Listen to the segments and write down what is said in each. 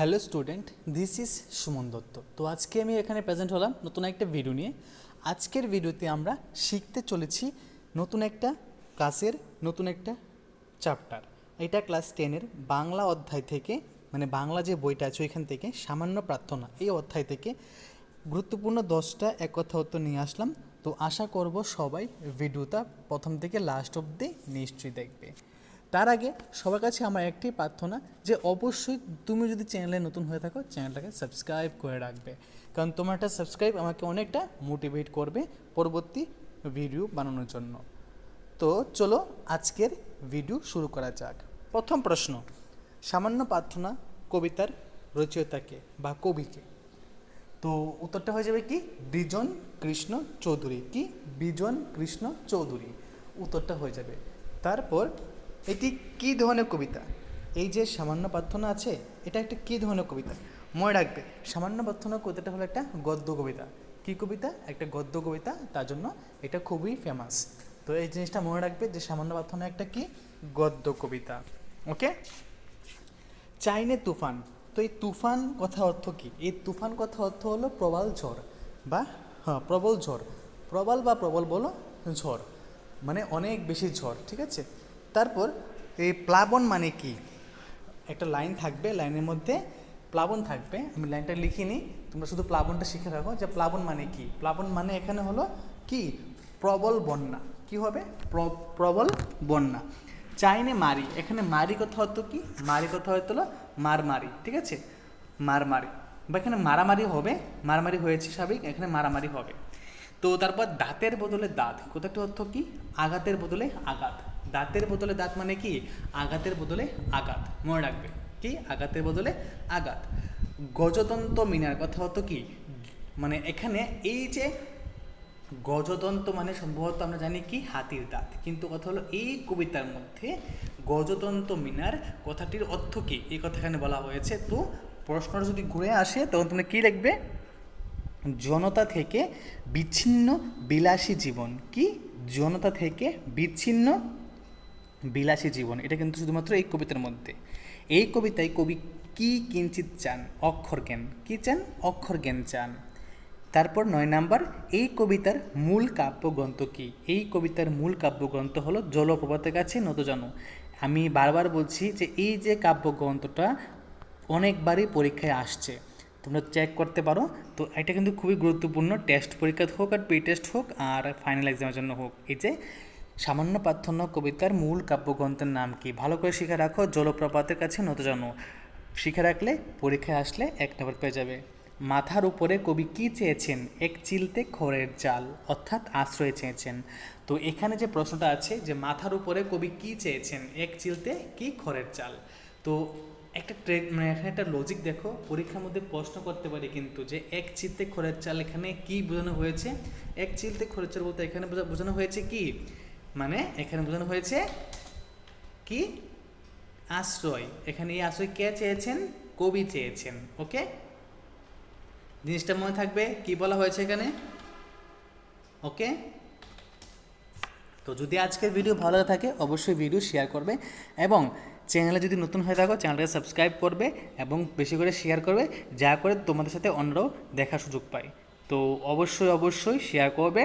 Hello student, this is Suman Dutta. তো আজকে আমি এখানে প্রেজেন্ট হলাম নতুন একটা ভিডিও নিয়ে। আজকের ভিডিওতে আমরা শিখতে চলেছি নতুন একটা ক্লাসের নতুন একটা চ্যাপ্টার এটা ক্লাস টেনের বাংলা অধ্যায় থেকে মানে বাংলা যে বইটা আছে ওইখান থেকে সামান্য প্রার্থনা, এই অধ্যায় থেকে গুরুত্বপূর্ণ দশটা এক কথা উত্তর নিয়ে আসলাম। তো আশা করব সবাই ভিডিওটা প্রথম থেকে লাস্ট অবধি নিশ্চয়ই দেখবে। তার আগে সবার কাছে আমার একটি প্রার্থনা যে অবশ্যই তুমি যদি চ্যানেলে নতুন হয়ে থাকো, চ্যানেলটাকে সাবস্ক্রাইব করে রাখবে। কারণ তোমার একটা সাবস্ক্রাইব আমাকে অনেকটা মোটিভেট করবে পরবর্তী ভিডিও বানানোর জন্য। তো চলো আজকের ভিডিও শুরু করা যাক। প্রথম প্রশ্ন, সামান্য প্রার্থনা কবিতার রচয়িতাকে বা কবিকে। তো উত্তরটা হয়ে যাবে কি? বিজন কৃষ্ণ চৌধুরী। কি? বিজন কৃষ্ণ চৌধুরী। উত্তরটা হয়ে যাবে। তারপর এটি কী ধরনের কবিতা? এই যে সামান্য প্রার্থনা আছে, এটা একটা কী ধরনের কবিতা? মনে রাখবে, সামান্য প্রার্থনা কবিতাটা হলো একটা গদ্য কবিতা। কী কবিতা? একটা গদ্য কবিতা, তার জন্য এটা খুবই ফেমাস তো এই জিনিসটা মনে রাখবে যে সামান্য প্রার্থনা একটা কি? গদ্য কবিতা। ওকে চাইনে তুফান। তো এই তুফান কথা অর্থ কি? এই তুফান কথা অর্থ হলো প্রবল ঝড় বা হ্যাঁ প্রবল ঝড়। প্রবল বা প্রবল বলো ঝড়। মানে অনেক বেশি ঝড়, ঠিক আছে? তারপর এই প্লাবন মানে কি? একটা লাইন থাকবে, লাইনের মধ্যে প্লাবন থাকবে। আমি লাইনটা লিখিনি, তোমরা শুধু প্লাবনটা শিখে রাখো যে প্লাবন মানে কি। প্লাবন মানে এখানে হলো কি? প্রবল বন্যা। কি হবে? প্র- প্রবল বন্যা। চাইনে মারি। এখানে মারি কথা হতো কি? মারি কথা হয়তো হলো মার মারি ঠিক আছে? মারমারি। বা এখানে মারামারি হবে, মারামারি হয়েছে স্বাভাবিক, এখানে মারামারি হবে। তো তারপর দাঁতের বদলে দাঁত কোথাটা অর্থ কি? আঘাতের বদলে আঘাত। দাঁতের বদলে দাঁত মানে কি? আঘাতের বদলে আঘাত। মনে রাখবে। কি? আঘাতের বদলে আঘাত। গজতন্ত মিনার কথা হতো কি? মানে এখানে এই যে গজতন্ত মানে সম্ভবত আমরা জানি কি? হাতির দাঁত। কিন্তু কথা হলো এই কবিতার মধ্যে গজতন্ত মিনার কথাটির অর্থ কি? এই কথা এখানে বলা হয়েছে। তো প্রশ্নটা যদি ঘুরে আসে, তখন তুমি কী লিখবে? জনতা থেকে বিচ্ছিন্ন বিলাসী জীবন। কি? জনতা থেকে বিচ্ছিন্ন বিলাসী জীবন, এটা কিন্তু শুধুমাত্র এই কবিতার মধ্যে। এই কবিতায় কবি কি কিঞ্চিত চান? অক্ষর জ্ঞান। কি চান? অক্ষর জ্ঞান চান। তারপর নয় নাম্বার, এই কবিতার মূল কাব্যগ্রন্থ কি? এই কবিতার মূল কাব্যগ্রন্থ হলো জলপ্রপাতের কাছে নত জানো আমি বারবার বলছি যে এই যে কাব্যগ্রন্থটা অনেকবারই পরীক্ষায় আসছে, তোমরা চেক করতে পারো। তো এটা কিন্তু খুবই গুরুত্বপূর্ণ। টেস্ট পরীক্ষা হোক আর প্রি টেস্ট হোক আর ফাইনাল এক্সামের জন্য হোক। এই যে সামান্য প্রার্থনা কবিতার মূল কাব্যগ্রন্থের নাম কি? ভালো করে শিখে রাখো, জলপ্রপাতের কাছে নত জানো। শিখে রাখলে পরীক্ষায় আসলে এক নম্বর পেয়ে যাবে। মাথার উপরে কবি কি চেয়েছেন? এক চিলতে খড়ের জাল, অর্থাৎ আশ্রয় চেয়েছেন। তো এখানে যে প্রশ্নটা আছে যে মাথার উপরে কবি কি চেয়েছেন? এক চিলতে কি খড়ের চাল তো একটা ট্রে মানে এখানে একটা লজিক দেখো, পরীক্ষার মধ্যে প্রশ্ন করতে পারি কিন্তু যে এক চিলতে খড়ের চাল এখানে কি বোঝানো হয়েছে? এক চিলতে খড়ের চাল বলতে এখানে বোঝানো হয়েছে কি? মানে এখানে বোঝানো হয়েছে কি? আশ্রয়। এখানে এই আশ্রয় কে চেয়েছেন? কবি চেয়েছেন, ওকে? জিনিসটা মনে থাকবে, কি বলা হয়েছে এখানে? ওকে? তো যদি আজকের ভিডিও ভালো থাকে, অবশ্যই ভিডিও শেয়ার করবে এবং চ্যানেলে যদি নতুন হয়ে থাকো, চ্যানেলটাকে সাবস্ক্রাইব করবে এবং বেশি করে শেয়ার করবে, যা করে তোমাদের সাথে অন্যরাও দেখার সুযোগ পায়। তো অবশ্যই অবশ্যই শেয়ার করবে।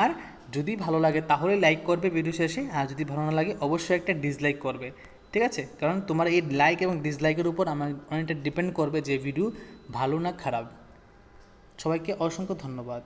আর যদি ভালো লাগে তাহলে লাইক করবে ভিডিও শেষে, আর যদি ভালো না লাগে অবশ্যই একটা ডিসলাইক করবে, ঠিক আছে? কারণ তোমার এই লাইক এবং ডিসলাইকের উপর আমার অনেকটা ডিপেন্ড করবে যে ভিডিও ভালো না খারাপ। সবাইকে অসংখ্য ধন্যবাদ।